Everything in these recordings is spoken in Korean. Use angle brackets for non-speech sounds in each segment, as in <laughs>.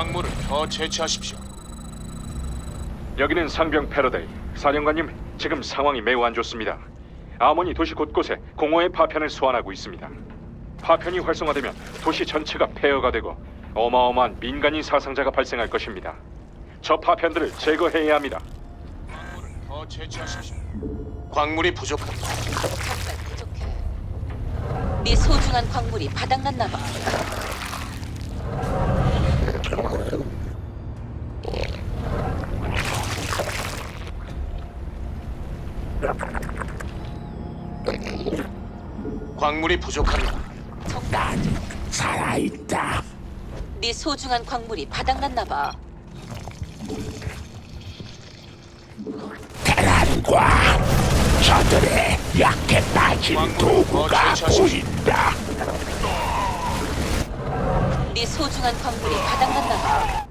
광물을 더 채취하십시오. 여기는 상병 패러데이. 사령관님, 지금 상황이 매우 안 좋습니다. 아모니 도시 곳곳에 공허의 파편을 소환하고 있습니다. 파편이 활성화되면 도시 전체가 폐허가 되고 어마어마한 민간인 사상자가 발생할 것입니다. 저 파편들을 제거해야 합니다. 광물을 더 채취하십시오. 광물이 부족합니다. 정말 부족해. 네 소중한 광물이 바닥났나 봐. 광물이 부족합니다. 정말 살아있다. 네 소중한 광물이 바닥났나 봐. 대란과 저들의 약해 빠진 도구가 보인다. 네 소중한 광물이 바닥났나 봐.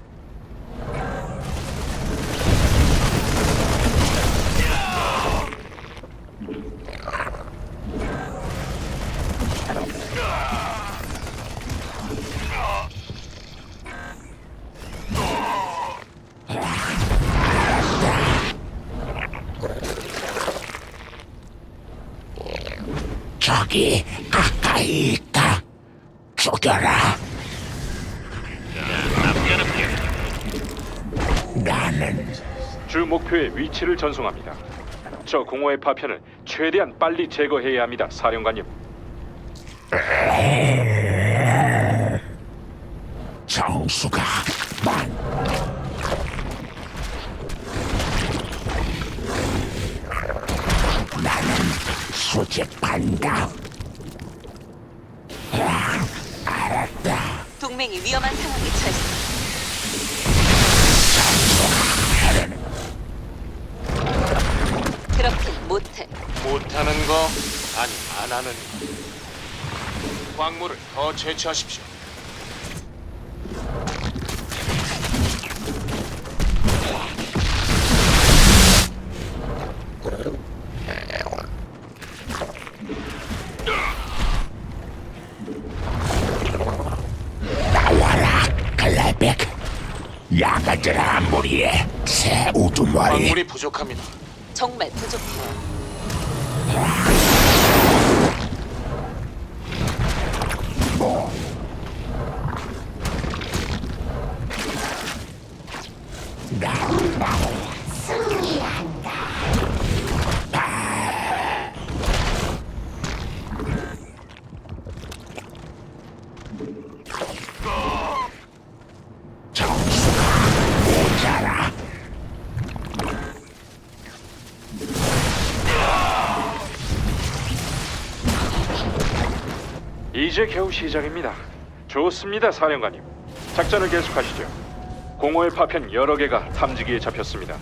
저기 가까이 있다. 죽여라. 나는 주 목표의 위치를 전송합니다. 저 공허의 파편을 최대한 빨리 제거해야 합니다, 사령관님. 정수가 아, 알았다. 동맹이 위험한 상황에 처했어. 그렇긴 못해. 못하는 거 아니 안 하는 거. 광물을 더 채취하십시오. 야가들아 무리에 새 우두머리. 광물이 부족합니다. 정말 부족해. 나 이제 겨우 시작입니다. 좋습니다, 사령관님. 작전을 계속하시죠. 공허의 파편 여러 개가 탐지기에 잡혔습니다.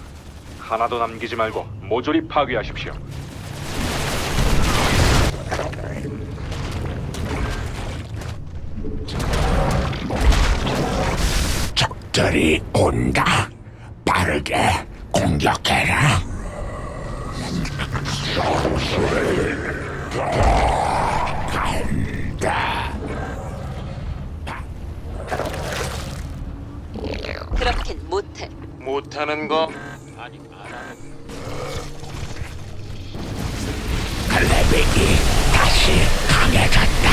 하나도 남기지 말고 모조리 파괴하십시오. 적들이 온다. 빠르게 공격해라. 간다. 그렇긴 못하는 거 아니 안 하는 거. 갈래백이 다시 강해졌다.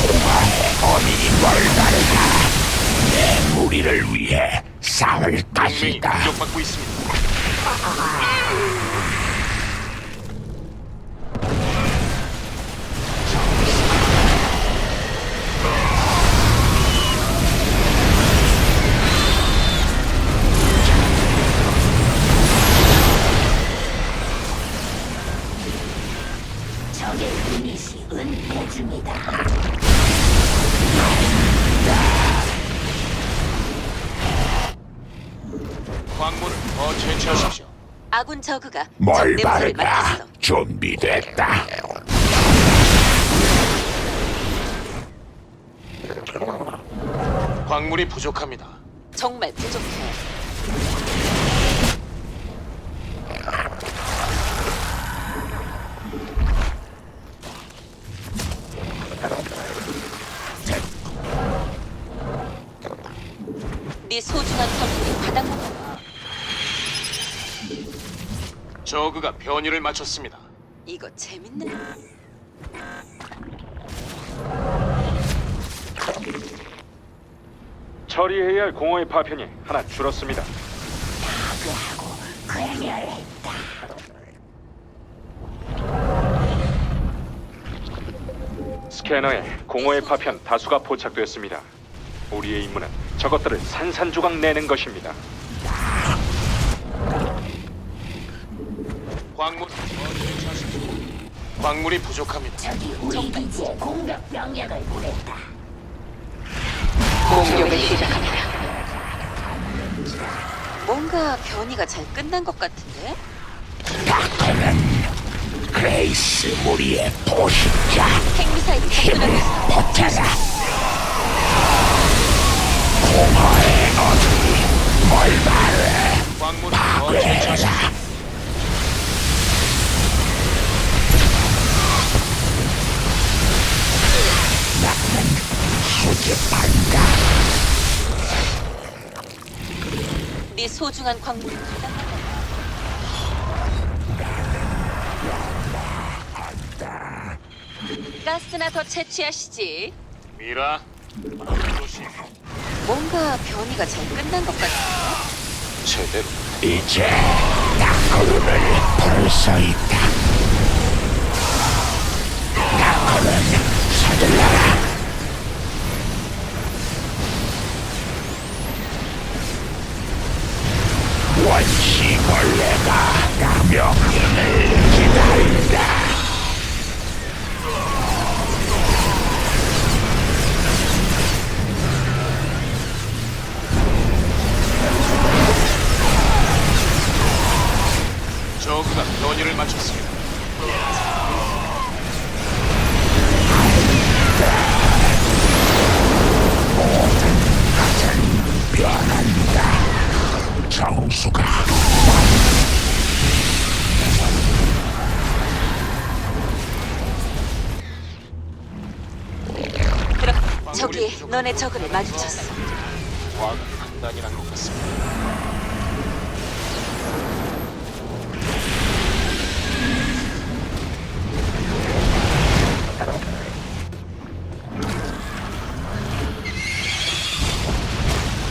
공화의 어민이 멀다르다. 내 무리를 위해 싸울 것이다. 공격받고 있습니다. 아군 저그가 적뭘 냄새를 바르다. 맡았어. 준비됐다. 광물이 부족합니다. 정말 부족해. 저그가 변이를 마쳤습니다. 이거 재밌네. 처리해야 할 공허의 파편이 하나 줄었습니다. 파괴하고 괴멸했다. 스캐너에 공허의 파편 다수가 포착되었습니다. 우리의 임무는 저것들을 산산조각 내는 것입니다. 광물 광물이 부족합니다. 적이 우리 기지에 공격 병력을 보냈다. 공격을 시작합니다. 뭔가 변이가 잘 끝난 것 같은데? 다크는 그레이스 무리의 포식자 핵미사일이 접근하고 있어. 보태라. 공허의 어둠이 뭘 말해 광물이 더 수집한다. 네 소중한 광물이 바닥났다. 가스나 더 채취하시지. 미라, 조심. 뭔가 변이가 잘 끝난 것 같은데? 제대로. 이제 나그루를 부를 수 있다. 나그루는 서둘러라. 원시벌레가 나 명령 정수가 그럼 저기 너네 저그를 마주쳤어. 과학 판단이란 것 같습니다.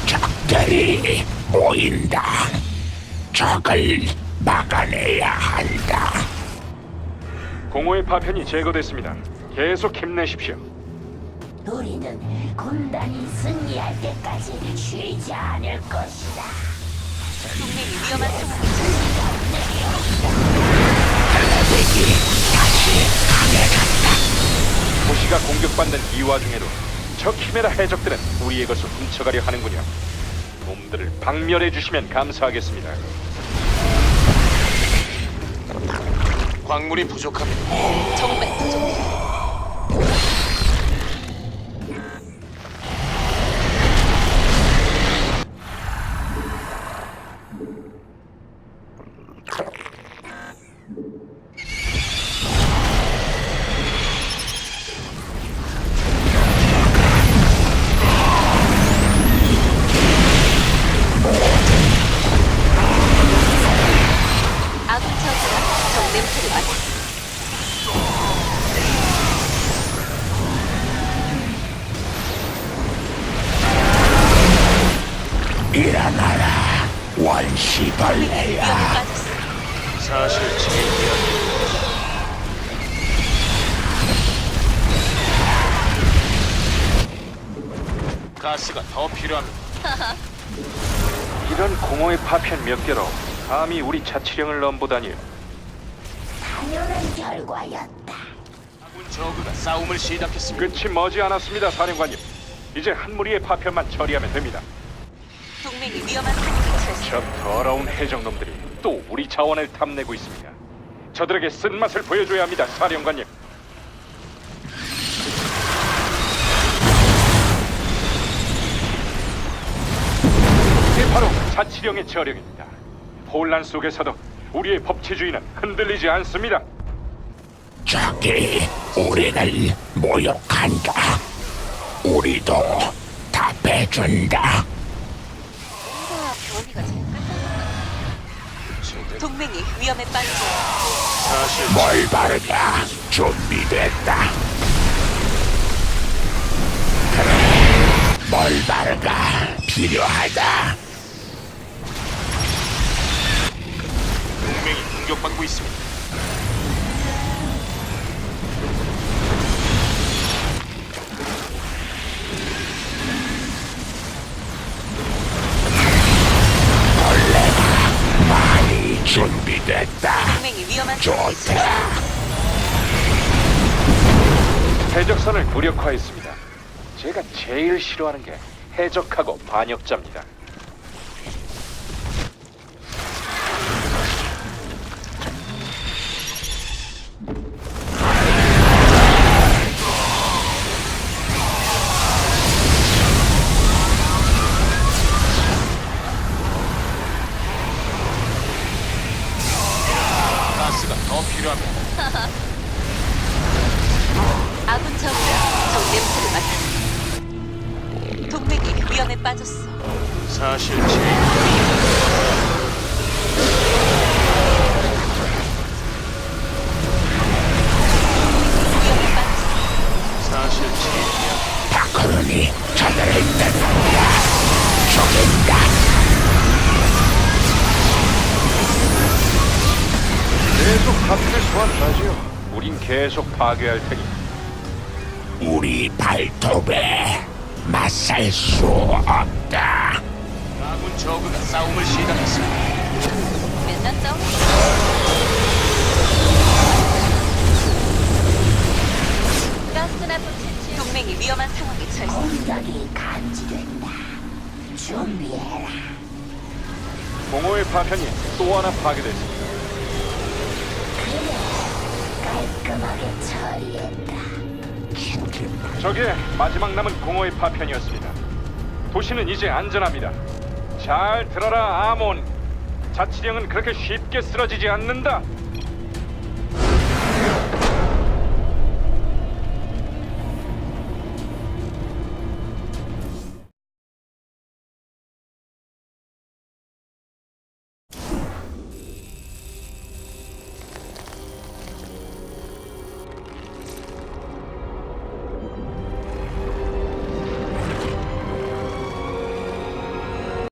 적들이 모인다. 적을 막아내야 한다. 공허의 파편이 제거됐습니다. 계속 힘내십시오. 우리는 군단이 승리할 때까지 쉬지 않을 것이다. 동맹이 위험한 상황에 다시 강해졌다. 도시가 공격받는 이 와중에도 저 키메라 해적들은 우리의 것을 훔쳐가려 하는군요. 놈들을 박멸해 주시면 감사하겠습니다. 광물이 부족합니다. 정말 일어나라 원시벌레야. 빠졌어. 사실 제 이야기. 가스가 더 필요합니다. <laughs> 이런 공허의 파편 몇 개로 감히 우리 자치령을 넘보다니요. 당연한 결과였다. 아군 저그가 싸움을 시작했습니다. 끝이 머지 않았습니다, 사령관님. 이제 한 무리의 파편만 처리하면 됩니다. 동맹이 위험한 상황에 처했어. 저 더러운 해적놈들이 또 우리 자원을 탐내고 있습니다. 저들에게 쓴맛을 보여줘야 합니다, 사령관님. 이게 바로 자치령의 저력입니다. 혼란 속에서도 우리의 법치주의는 흔들리지 않습니다. 적이 우리를 모욕한다. 우리도 답해준다. 동맹이 위험에 빠졌어. 사실 뭘 바르냐? 준비됐다. 그래, 뭘 바르가 필요하다. 동맹이 공격받고 있습니다. 좋다. 해적선을 무력화했습니다. 제가 제일 싫어하는 게 해적하고 반역자입니다. 가스가 더 필요합니다. <laughs> 아군 적이라 적 냄새를 맡았어. 동맹이 위험에 빠졌어. 사실 제 위험에 빠졌어. 사실 제 떠난다. 죽인다. 소환하지요. 우린 계속 파괴할 테니 우리 발톱에 맞설 수 없다. 아군 저그가 싸움을 시작했습니다. 맨날 싸우 가스나 붙이지. 동맹이 위험한 상황에 처했어. 공격이 감지된다. 준비해라. 공허의 파편이 또 하나 파괴됐습니다. 깔끔하게 처리했다. 저게 마지막 남은 공허의 파편이었습니다. 도시는 이제 안전합니다. 잘 들어라 아몬. 자치령은 그렇게 쉽게 쓰러지지 않는다.